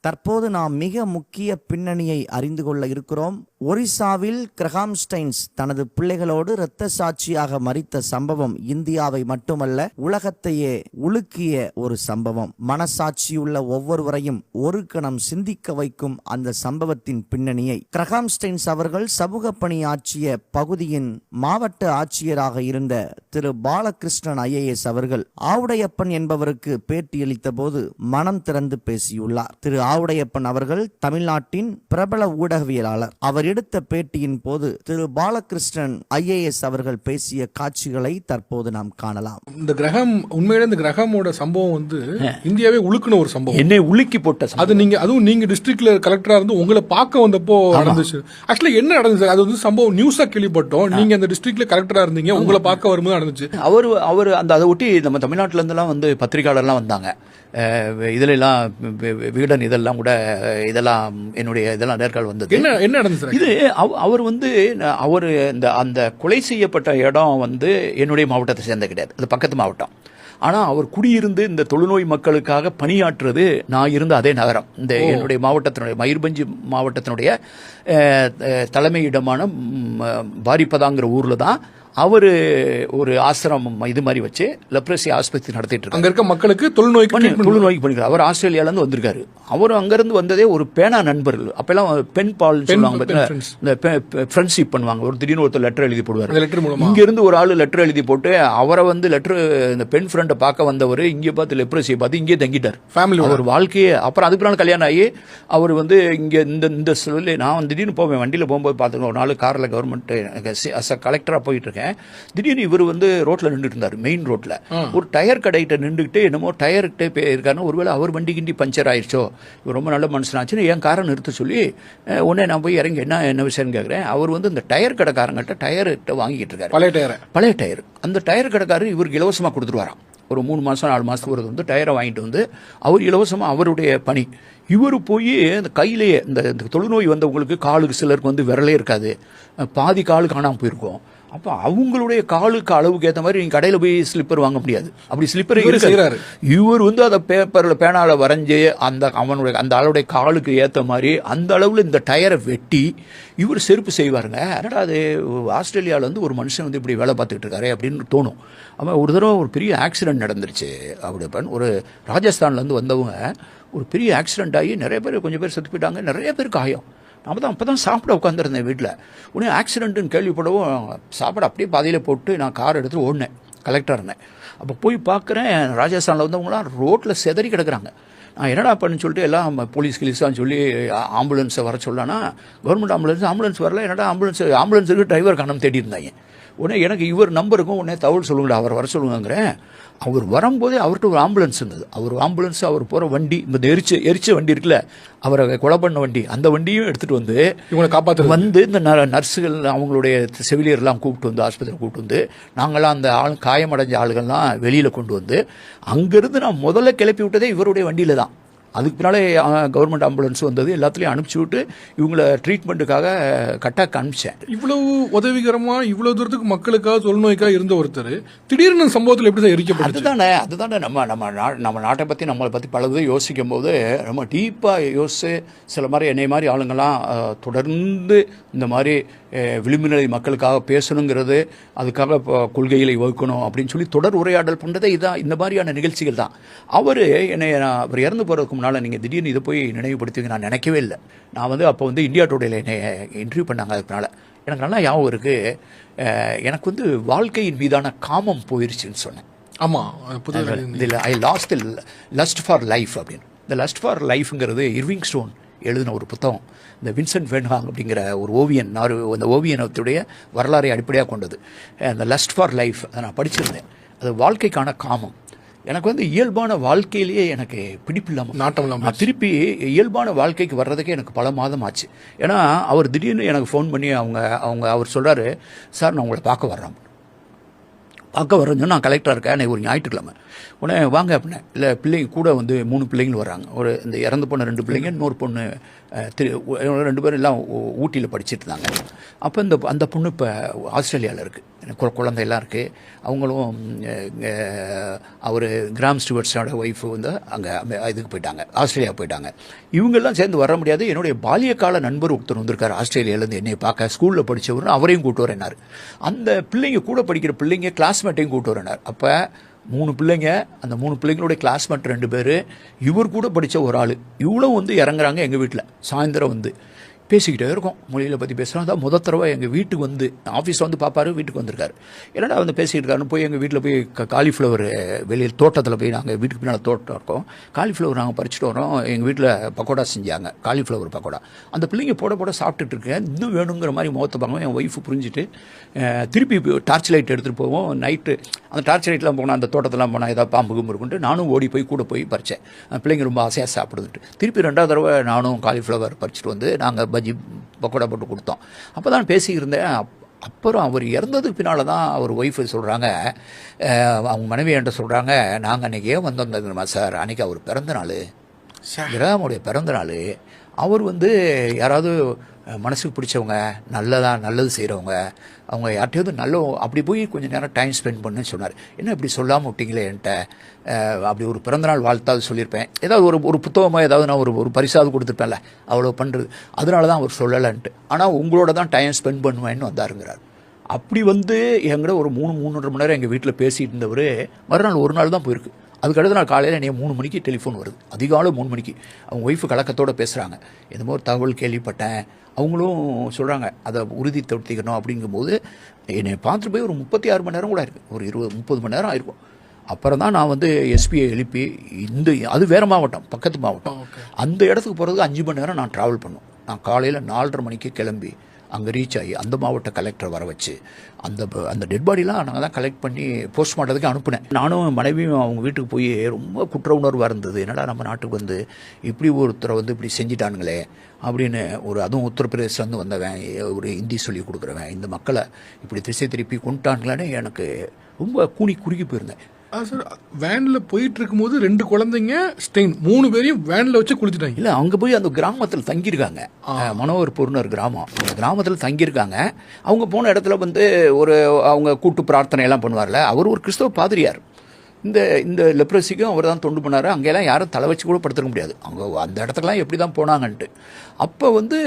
தற்போது நாம் மிக முக்கிய பின்னணியை அறிந்து கொள்ள இருக்கிறோம். ஒரிசாவில் கிரஹாம்ஸ்டைன்ஸ் தனது பிள்ளைகளோடு இரத்த சாட்சியாக மறித்த சம்பவம் இந்தியாவை மட்டுமல்ல உலகத்தையே உலுக்கிய ஒரு சம்பவம். மனசாட்சியுள்ள ஒவ்வொருவரையும் ஒரு கணம் சிந்திக்க வைக்கும் அந்த சம்பவத்தின் பின்னணியை கிரஹாம்ஸ்டைன்ஸ் அவர்கள் சமூக பணி ஆற்றிய பகுதியின் மாவட்ட ஆட்சியராக இருந்த திரு பாலகிருஷ்ணன் ஐஏஎஸ் அவர்கள் ஆவுடையப்பன் என்பவருக்கு பேட்டியளித்த போது மனம் திறந்து பேசியுள்ளார். திரு ஆவுடையப்பன் அவர்கள் தமிழ்நாட்டின் பிரபல ஊடகவியலாளர். அவர் எடுத்த பேட்டியின் போது திரு பாலகிருஷ்ணன் ஐஏஎஸ் அவர்கள் பேசிய காட்சிகளை தற்போது நாம் காணலாம். இந்த கிரகம் உண்மையிலே இந்த கிரகமோட சம்பவம் வந்து இந்தியாவே உழுக்குன ஒரு சம்பவம். என்னை உலுக்கி போட்ட. அது நீங்க அதுவும் நீங்க டிஸ்ட்ரிக்ட்ல கலெக்டரா இருந்து உங்களை பார்க்க வந்தப்போ நடந்துச்சு. ஆக்சுவலா என்ன நடந்துச்சு? சார் அது வந்து சம்பவம் நியூஸா கேள்விப்பட்டோம். நீங்க அந்த டிஸ்ட்ரிக்ட்ல கலெக்டரா இருந்தீங்க உங்களை பார்க்க வரும்போது நடந்துச்சு. அவர் அவர் அந்த அதை ஒட்டி நம்ம தமிழ்நாட்டுல இருந்தெல்லாம் வந்து பத்திரிகையாளர்லாம் வந்தாங்க. அஹ் இதுல எல்லாம் வி- வி- விகடன் இதெல்லாம் கூட இதெல்லாம் என்னுடைய இதெல்லாம் நேர்கால் வந்தது. என்ன என்ன நடந்துச்சு சார்? இது அவ- அவர் வந்து அவர் இந்த அந்த கொலை செய்யப்பட்ட இடம் வந்து என்னுடைய மாவட்டத்தை சேர்ந்த கிடையாது. அது பக்கத்து மாவட்டம். ஆனால் அவர் குடியிருந்து இந்த தொழுநோய் மக்களுக்காக பணியாற்றுறது நான் இருந்த அதே நகரம். இந்த என்னுடைய மாவட்டத்தினுடைய மயூர்பஞ்சு மாவட்டத்தினுடைய தலைமையிடமான பாரிப்பதாங்கிற ஊரில் தான் அவர் ஒரு ஆசிரமம் இது மாதிரி வச்சு லெப்ரசி ஆஸ்பத்திரி நடத்திட்டு அங்க இருக்க மக்களுக்கு தொழுநோய்க்கு பண்ணி தொழுநோய்க்கு பண்ணிக்கிறார். அவர் ஆஸ்திரேலியாலேருந்து வந்திருக்காரு. அவர் அங்கேருந்து வந்ததே ஒரு பேனா நண்பர்கள். அப்பெல்லாம் பெண் பால் சொல்லுவாங்க? இந்த ஃப்ரெண்ட்ஷிப் பண்ணுவாங்க. ஒரு திடீர்னு ஒருத்தர் லெட்டர் எழுதி போடுவார். லெட்டர் மூலமா? இங்க இருந்து ஒரு ஆளு லெட்டர் எழுதி போட்டு அவரை வந்து லெட்டர் இந்த பெண் ஃப்ரெண்டை பார்க்க வந்தவர் இங்கே பார்த்து லெப்ரஸியை பார்த்து இங்கே தங்கிட்டார். ஃபேமிலி அவர் வாழ்க்கையே அப்புறம் அதுக்கு பிறகு கல்யாணம் ஆகி அவர் வந்து இங்க இந்த இந்த சொல்லி நான் திடீர்னு போவேன் வண்டியில் போகும்போது பார்த்துக்கோ ஒரு நாள் காரில் கவர்மெண்ட் கலெக்டராக போயிட்டு இருக்கேன். திடீர்னு இவர் வந்து ரோட்ல நின்றுட்டு இருந்தார் மெயின் ரோட்ல. ஒரு டயர் கடைகிட்ட நின்றுக்கிட்டு என்னமோ டயர்கிட்ட போயிருக்காருன்னு ஒருவேளை அவர் வண்டி கிண்டி பஞ்சர் ஆயிடுச்சோ இவர் ரொம்ப நல்ல மனுஷனாச்சுன்னு என் காரை நிறுத்த சொல்லி உடனே நான் போய் இறங்கி என்ன என்ன விஷயம்னு கேட்குறேன் அவர் வந்து இந்த டயர் கடைக்காரங்கிட்ட டயர்கிட்ட வாங்கிட்டு இருக்காரு. பழைய டயரை பழைய டயர் அந்த டயர் கடைக்காரர் இவருக்கு இலவசமாக கொடுத்துருவாராம். ஒரு மூணு மாதம் நாலு மாதத்துக்கு ஒரு வந்து டயரை வாங்கிட்டு வந்து அவர் இலவசமாக அவருடைய பணி. இவர் போய் அந்த கையிலேயே இந்த தொழுநோய் வந்தவங்களுக்கு காலுக்கு சிலருக்கு வந்து விரலே இருக்காது. பாதி காலு காணாமல் போயிருக்கும். அப்போ அவங்களுடைய காலுக்கு அளவுக்கு ஏற்ற மாதிரி நீங்கள் கடையில் போய் ஸ்லிப்பர் வாங்க முடியாது. அப்படி ஸ்லிப்பர் இவரு செய்றாரு. இவர் வந்து அதை பேப்பரில் பேனால வரைஞ்சி அந்த அவனுடைய அந்த ஆளுடைய காலுக்கு ஏற்ற மாதிரி அந்த அளவில் இந்த டயரை வெட்டி இவர் செருப்பு செய்வாருங்க. என்னடா அது ஆஸ்திரேலியாவில் வந்து ஒரு மனுஷன் வந்து இப்படி வேலை பார்த்துக்கிட்டு இருக்காரு அப்படின்னு தோணும். அவன் ஒரு தடவை ஒரு பெரிய ஆக்சிடென்ட் நடந்துருச்சு. அப்படி ஒரு ராஜஸ்தான்லேருந்து வந்தவங்க ஒரு பெரிய ஆக்சிடென்ட் ஆகி நிறைய பேர் கொஞ்சம் பேர் செத்து போயிட்டாங்க. நிறைய பேர் காயம். நம்ம தான் அப்போ தான் சாப்பிட உட்காந்துருந்தேன் வீட்டில் உடனே ஆக்சிடென்ட்டுன்னு கேள்விப்படவும் சாப்பாடு அப்படியே பாதையில் போட்டு நான் கார் எடுத்து ஓடினேன் கலெக்டர் அப்போ போய் பார்க்குறேன் ராஜஸ்தானில் வந்தவங்களாம் ரோட்டில் செதறி கிடக்குறாங்க. நான் என்னடா அப்படின்னு சொல்லிட்டு எல்லாம் போலீஸ் கிலீஸான்னு சொல்லி ஆம்புலன்ஸை வர சொல்லனா கவர்மெண்ட் ஆம்புலன்ஸ் ஆம்புலன்ஸ் வரல என்னடா ஆம்புலன்ஸ் ஆம்புலன்ஸுக்கு டிரைவர் கண்ணம் தேடி இருந்தாங்க உடனே எனக்கு இவர் நம்பருக்கும் உடனே தகவல் சொல்லுங்கடா அவர் வர சொல்லுங்கிறேன் அவர் வரும்போதே அவர்கிட்ட ஒரு ஆம்புலன்ஸ் இருந்தது. அவர் ஆம்புலன்ஸ் அவர் போகிற வண்டி இந்த எரிச்ச எரிச்ச வண்டி இருக்குல்ல அவரை கொலை பண்ண வண்டி அந்த வண்டியும் எடுத்துகிட்டு வந்து இவங்களை காப்பாத்துறது. வந்து இந்த ந- நர்ஸுகள் அவங்களுடைய செவிலியர்லாம் கூப்பிட்டு வந்து ஆஸ்பத்திரி கூப்பிட்டு வந்து நாங்களாம் அந்த ஆள் காயமடைஞ்ச ஆளுகள்லாம் வெளியில் கொண்டு வந்து அங்கேருந்து நான் முதல்ல கிளப்பி விட்டதே இவருடைய வண்டியில் தான். அதுக்கு பின்னாலே கவர்மெண்ட் ஆம்புலன்ஸ் வந்தது எல்லாத்துலேயும் அனுப்பிச்சி விட்டு இவங்கள ட்ரீட்மெண்ட்டுக்காக கட்டாக்கு அனுப்பிச்சேன் இவ்வளவு உதவிகரமா இவ்வளவு தூரத்துக்கு மக்களுக்காக தொழுநோய்க்காக இருந்த ஒருத்தர் திடீர்னு சம்பவத்துல எப்படி சார் எரிக்கப்பட்டுச்சு? அதுதானே அதுதானே நம்ம நம்ம நா- நம்ம நாட்டை பற்றி நம்மளை பற்றி பலது யோசிக்கும் போது ரொம்ப டீப்பாக யோசிச்சு சில மாதிரி என்னை மாதிரி ஆளுங்கள்லாம் தொடர்ந்து இந்த மாதிரி விளிம்புநிலை மக்களுக்காக பேசணுங்கிறது அதுக்காக இப்போ கொள்கைகளை வகுக்கணும் அப்படின்னு சொல்லி தொடர் உரையாடல் பண்ணுறதே இதான் இந்த மாதிரியான நிகழ்ச்சிகள் தான். அவர் என்னை அவர் இறந்து போகிறதுக்கு முன்னால் நீங்கள் திடீர்னு இதை போய் நினைவுபடுத்துவீங்க நான் நினைக்கவே இல்லை. நான் வந்து அப்போ வந்து இந்தியா டுடேல என்னை இன்டர்வியூ பண்ணாங்க அதுக்குனால எனக்கு நல்லா ஞாபகம் இருக்குது எனக்கு வந்து வாழ்க்கையின் மீதான காமம் போயிருச்சுன்னு சொன்னேன். ஆமா அது புது இதில் I lost lust for life அப்படின்னு. இந்த லஸ்ட் ஃபார் லைஃப்ங்கிறது இர்விங் ஸ்டோன் எழுதின ஒரு புத்தகம். இந்த வின்சென்ட் வென்ஹாங் அப்படிங்கிற ஒரு ஓவியன் நான் ஒரு- அந்த ஓவியனத்துடைய வரலாறை அடிப்படையாக கொண்டது. அந்த லஸ்ட் ஃபார் லைஃப் அதை நான் படிச்சிருந்தேன். அது வாழ்க்கைக்கான காமம். எனக்கு வந்து இயல்பான வாழ்க்கையிலேயே எனக்கு பிடிப்பில்லாமல் நாட்டம் இல்லாம நான் திருப்பி இயல்பான வாழ்க்கைக்கு வர்றதுக்கே எனக்கு பல மாதம் ஆச்சு ஏன்னா அவர் திடீர்னு எனக்கு ஃபோன் பண்ணி அவங்க அவங்க அவர் சொல்றாரு சார் நான் உங்களை பார்க்க வர்றேன். பார்க்க வரேன்னு சொன்னா, நான் கலெக்டராக இருக்கேன் அன்னைக்கு ஒரு ஞாயிற்றுக்கிழமை. உடனே வாங்க அப்படின்னேன் இல்லை பிள்ளைங்க கூட வந்து மூணு பிள்ளைங்க வர்றாங்க ஒரு இந்த இறந்து போன ரெண்டு பிள்ளைங்க இன்னொரு பொண்ணு திரு ரெண்டு பேரும் எல்லாம் ஊட்டியில் படிச்சிட்டு இருந்தாங்க. அப்போ இந்த அந்த பொண்ணு இப்போ ஆஸ்திரேலியாவில் இருக்குது குழந்தையெல்லாம் இருக்குது அவங்களும் அவர் கிராம் ஸ்டுவர்ட்ஸோட ஒய்ஃபு வந்து அங்கே இதுக்கு போயிட்டாங்க. ஆஸ்திரேலியா போயிட்டாங்க. இவங்கெல்லாம் சேர்ந்து வர முடியாது. என்னுடைய பால்யகால நண்பர் ஒருத்தர் வந்திருக்காரு ஆஸ்திரேலியாவிலேருந்து என்னை பார்க்க. ஸ்கூலில் படித்தவர்னு அவரையும் கூட்டு வரேனார் அந்த பிள்ளைங்க கூட படிக்கிற பிள்ளைங்க கிளாஸ்மேட்டையும் கூட்டு வரேனார் அப்போ மூணு பிள்ளைங்க அந்த மூணு பிள்ளைங்களுடைய கிளாஸ்மேட் ரெண்டு பேர். இவர் கூட படித்த ஒரு ஆள். இவ்வளோ வந்து இறங்குறாங்க எங்கள் வீட்டில் சாயந்தரம் வந்து. பேசிக்கிட்டே இருக்கோம். மொழியில் பற்றி பேசுகிறோம் அதான் முத தடவை எங்கள் வீட்டுக்கு வந்து ஆஃபீஸ் வந்து பார்ப்பாரு வீட்டுக்கு வந்திருக்காரு. என்னடா வந்து பேசிக்கிட்டு இருக்காருன்னு போய் எங்கள் வீட்டில் போய் காலிஃப்ளவர் வெளியில் தோட்டத்தில் போய் நாங்கள் வீட்டுக்கு பின்னால் தோட்டம் இருக்கோம். காலிஃப்ளவர் நாங்கள் பறிச்சுட்டு வரோம் எங்கள் வீட்டில் பக்கோடா செஞ்சாங்க. காலிஃப்ளவர் பக்கோடா. அந்த பிள்ளைங்க போட போட சாப்பிட்டுட்டு இருக்கேன் இன்னும் வேணுங்கிற மாதிரி முகத்தை பார்க்கணும். என் ஒய்ஃபு புரிஞ்சுட்டு திருப்பி டார்ச் லைட் எடுத்துகிட்டு போவோம். நைட்டு அந்த டார்ச் லைட்லாம் போனால் அந்த தோட்டத்தெல்லாம் போனால் ஏதாவது பாம்பு கும்பு இருக்குன்ட்டு நானும் ஓடி போய் கூட போய் பறித்தேன் அந்த பிள்ளைங்க ரொம்ப ஆசையாக சாப்பிடுதுட்டு திருப்பி ரெண்டாவது தடவை நானும் காலிஃப்ளவர் பறிச்சுட்டு வந்து நாங்கள் பஜ்ஜி பக்கோடா போட்டு கொடுத்தோம். அப்போ தான் பேசியிருந்தேன். அப்- அப்புறம் அவர் இறந்ததுக்கு பின்னால் தான் அவர் ஒய்ஃபு சொல்கிறாங்க அவங்க மனைவி என்கிட்ட சொல்கிறாங்க நாங்கள் அன்றைக்கி ஏன் சார்? அன்றைக்கி அவர் பிறந்த நாள். கிராமுடைய பிறந்த நாள். அவர் வந்து யாராவது மனசுக்கு பிடிச்சவங்க நல்லதாக நல்லது செய்கிறவங்க அவங்க யார்கிட்டயாவது நல்ல அப்படி போய் கொஞ்சம் நேரம் டைம் ஸ்பெண்ட் பண்ணுன்னு சொன்னார். என்ன இப்படி சொல்லாமல் விட்டீங்களே என்கிட்ட? அப்படி ஒரு பிறந்தநாள் வாழ்த்தாவது சொல்லியிருப்பேன். ஏதாவது ஒரு ஒரு புத்தகமாக ஏதாவது நான் ஒரு ஒரு பரிசாவது கொடுத்துருப்பேன்ல அவ்வளோ பண்ணுறது அதனால தான் அவர் சொல்லலைன்ட்டு. ஆனால் உங்களோட தான் டைம் ஸ்பெண்ட் பண்ணுவேன்னு வந்தாருங்கிறார். அப்படி வந்து எங்கிட்ட ஒரு மூணு மூணுன்ற மணி நேரம் எங்கள் வீட்டில் பேசிகிட்டு இருந்தவர் மறுநாள் ஒரு நாள் தான் போயிருக்கு. அதுக்கு அடுத்த நாள் காலையில் என்னைய மூணு மணிக்கு டெலிஃபோன் வருது. அதிகாலை மூணு மணிக்கு. அவங்க ஒய்ஃபு கலக்கத்தோடு பேசுகிறாங்க என்னமோ ஒரு தகவல் கேள்விப்பட்டேன். அவங்களும் சொல்கிறாங்க அதை உறுதிப்படுத்திக்கணும் அப்படிங்கும்போது என்னை பார்த்துட்டு போய் ஒரு முப்பத்தி ஆறு மணி நேரம் கூட இருக்குது ஒரு இருபது முப்பது மணி நேரம் ஆயிருக்கும். அப்புறம் தான் நான் வந்து எஸ்பிஐ எழுப்பி இந்த அது வேறு மாவட்டம் பக்கத்து மாவட்டம். அந்த இடத்துக்கு போகிறதுக்கு அஞ்சு மணி நேரம் நான் ட்ராவல் பண்ணோம். நான் காலையில் நாலரை மணிக்கு கிளம்பி அங்கே ரீச் ஆகி அந்த மாவட்ட கலெக்டர் வர வச்சு அந்த ப- அந்த டெட் பாடிலாம் நாங்கள் தான் கலெக்ட் பண்ணி போஸ்ட்மார்ட்டத்துக்கு அனுப்புனேன். நானும் மனைவியும் அவங்க வீட்டுக்கு போய் ரொம்ப குற்ற உணர்வாக இருந்தது. என்னடா நம்ம நாட்டுக்கு வந்து இப்படி ஒருத்தரை வந்து இப்படி செஞ்சிட்டானுங்களே அப்படின்னு ஒரு அதுவும் உத்தரப்பிரதேசிலேருந்து வந்தவன் ஒரு ஹிந்தி சொல்லி கொடுக்குறவன் இந்த மக்களை இப்படி திசை திருப்பி கொண்டுட்டானுங்களேன்னு எனக்கு ரொம்ப கூனி குறுகி போயிருந்தேன். சார் வேன்ல போயிட்டு இருக்கும்போது ரெண்டு குழந்தைங்க ஸ்டெயின் மூணு பேரையும் வேன்ல வச்சு குளிச்சுட்டாங்க. இல்லை அங்கே போய் அந்த கிராமத்தில் தங்கியிருக்காங்க. அஹ், மனோகர் பொருணர் கிராமம். அந்த கிராமத்தில் தங்கியிருக்காங்க. அவங்க போன இடத்துல வந்து ஒரு அவங்க கூட்டு பிரார்த்தனை எல்லாம் பண்ணுவார்ல. அவர் ஒரு கிறிஸ்தவ பாதிரியார். இந்த இந்த லெப்ரஸிக்கும் அவர் தான் தொண்டு பண்ணார். அங்கெல்லாம் யாரும் தலை வச்சு கூட படுத்துக்க முடியாது. அவங்க அந்த இடத்துக்குலாம் எப்படி தான் போனாங்கன்ட்டு. அப்போ வந்து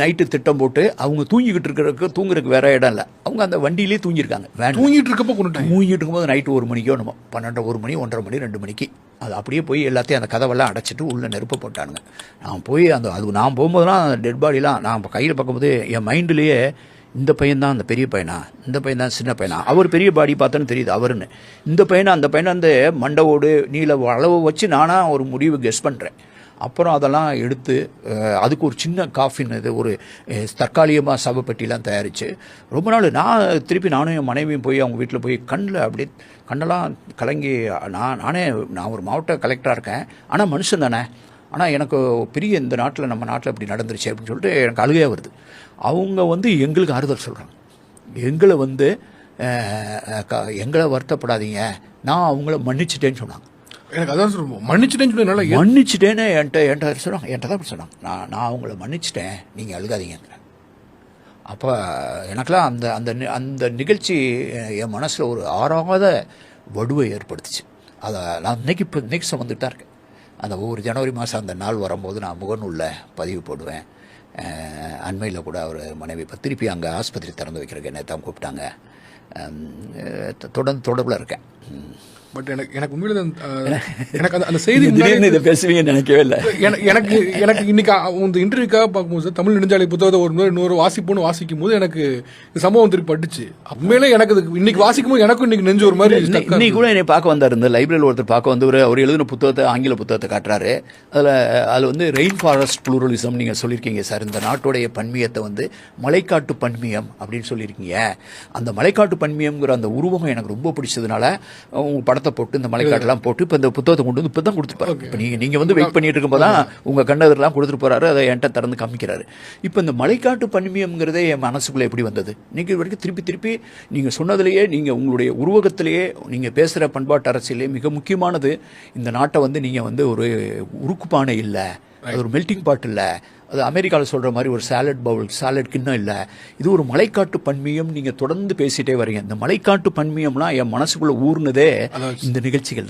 நைட்டு திட்டம் போட்டு அவங்க தூங்கிக்கிட்டு இருக்கிறதுக்கு தூங்குறதுக்கு வேற இடம் இல்லை. அவங்க அந்த வண்டியிலே தூங்கியிருக்காங்க. வேன் தூங்கிட்டு இருக்கப்ப மூங்கிட்டு இருக்கும்போது நைட்டு ஒரு மணிக்கோ நம்ம பன்னெண்டு ஒரு மணி ஒன்றரை மணி ரெண்டு மணிக்கு. அது அப்படியே போய் எல்லாத்தையும் அந்த கதவெல்லாம் அடைச்சிட்டு உள்ள நெருப்ப போட்டானுங்க. நான் போய் அந்த அது நான் போகும்போதெல்லாம் டெட் பாடிலாம் நான் கையில் பார்க்கும்போது என் மைண்ட்லேயே இந்த பையன் தான் அந்த பெரிய பையனா? இந்த பையன் தான் சின்ன பையனா? அவர் பெரிய பாடி பார்த்தோன்னு தெரியுது அவருன்னு. இந்த பையனை அந்த பையனை அந்த மண்டவோடு நீல அளவு வச்சு நானாக ஒரு முடிவு கெஸ் பண்ணுறேன் அப்புறம் அதெல்லாம் எடுத்து அதுக்கு ஒரு சின்ன காஃபின் இது ஒரு தற்காலிகமாக சவப்பெட்டிலாம் தயாரித்து ரொம்ப நாள் நான் திருப்பி நானும் என் மனைவியும் போய் அவங்க வீட்டில் போய் கண்ணில் அப்படியே கண்ணெல்லாம் கலங்கி நான் நானே நான் ஒரு மாவட்ட கலெக்டராக இருக்கேன். ஆனால் மனுஷன் தானே. ஆனால் எனக்கு பெரிய இந்த நாட்டில் நம்ம நாட்டில் இப்படி நடந்துருச்சு அப்படின்னு சொல்லிட்டு எனக்கு அழுகையாக வருது. அவங்க வந்து எங்களுக்கு ஆறுதல் சொல்கிறாங்க எங்களை வந்து க- எங்களை வருத்தப்படாதீங்க. நான் அவங்கள மன்னிச்சிட்டேன்னு சொன்னாங்க. எனக்கு அதான் சார் மன்னிச்சுட்டேன்னு சொல்லி மன்னிச்சிட்டேன்னு என்கிட்ட என்கிட்ட சொன்னாங்க என்கிட்ட தான் சொன்னாங்க. நான் நான் அவங்கள மன்னிச்சிட்டேன். நீங்கள் அழுகாதீங்கங்கிறேன். அப்போ எனக்கெல்லாம் அந்த அந்த அந்த நிகழ்ச்சி என் மனசில் ஒரு ஆறாத வடுவை ஏற்படுத்துச்சு. அதை நான் இன்னைக்கு இப்போ இன்னைக்கு சுமந்துட்டு தான் இருக்கேன். அந்த ஒவ்வொரு ஜனவரி மாதம் அந்த நாள் வரும்போது நான் முகநூலில் பதிவு போடுவேன். அண்மையில் கூட அவர் மனைவி இப்போ திருப்பி அங்கே ஆஸ்பத்திரி திறந்து வைக்கிறதுக்கு என்னை தான் கூப்பிட்டாங்க. தொடர்ந்து தொடர்பில் இருக்கேன். பட் எனக்கு எனக்கு உண்மையில எனக்கு அந்த செய்தி இதை பேசுவீங்கன்னு நினைக்கவே இல்லை. எனக்கு எனக்கு இன்னைக்கு இந்த இன்டர்வியூக்காக பார்க்கும்போது சார் தமிழ் நெடுஞ்சாலை புத்தகத்தை ஒரு முறை இன்னொரு வாசிப்புன்னு வாசிக்கும் போது எனக்கு சம்பவம் திருப்பி பட்டுச்சு உண்மையிலே எனக்கு இன்னைக்கு வாசிக்கும் போது எனக்கும் இன்னைக்கு நெஞ்சு ஒரு மாதிரி இன்னைக்கு கூட என்னை பார்க்க வந்தார் இந்த லைப்ரரியில் ஒருத்தர் பார்க்க வந்தவர் அவர் எழுதின புத்தகத்தை ஆங்கில புத்தகத்தை காட்டுறாரு. அதில் அதில் வந்து ரெயின் ஃபாரஸ்ட் ப்ளூரலிசம் நீங்கள் சொல்லியிருக்கீங்க சார். இந்த நாட்டுடைய பன்மியத்தை வந்து மலைக்காட்டு பன்மியம் அப்படின்னு சொல்லியிருக்கீங்க. அந்த மலைக்காட்டு பன்மியம்ங்கிற அந்த உருவகம் எனக்கு ரொம்ப பிடிச்சதுனால உங்க படத்தை போட்டு இந்த மலைக்காட்டெல்லாம் போட்டு இப்போ இந்த புத்தகத்தை கொண்டு வந்து இப்போ தான் கொடுத்துருப்பாரு இப்போ நீங்கள் நீங்கள் வந்து வெயிட் பண்ணிட்டு இருக்கும்போது தான் உங்கள் கண்ணதெல்லாம் கொடுத்துட்டு போறாரு அதை என்கிட்ட திறந்து காமிக்கிறாரு. இப்போ இந்த மலைக்காட்டு பன்மியம்ங்கிறதே என் மனசுக்குள்ளே எப்படி வந்தது? இது வரைக்கும் திருப்பி திருப்பி நீங்கள் சொன்னதுலேயே நீங்கள் உங்களுடைய உருவகத்திலேயே நீங்கள் பேசுகிற பண்பாட்டு அரசியலே மிக முக்கியமானது. இந்த நாட்டை வந்து நீங்கள் வந்து ஒரு உருக்குப்பானை இல்லை. அது ஒரு மெல்டிங் பாட் இல்லை. அது அமெரிக்காவில் சொல்கிற மாதிரி ஒரு சாலட் பவுல் சாலட் கிண்ணம் இல்லை. இது ஒரு மலைக்காட்டு பன்மியம் நீங்கள் தொடர்ந்து பேசிட்டே வரீங்க. இந்த மலைக்காட்டு பன்மியம்லாம் என் மனசுக்குள்ளே ஊர்னதே இந்த நிகழ்ச்சிகள் தான்.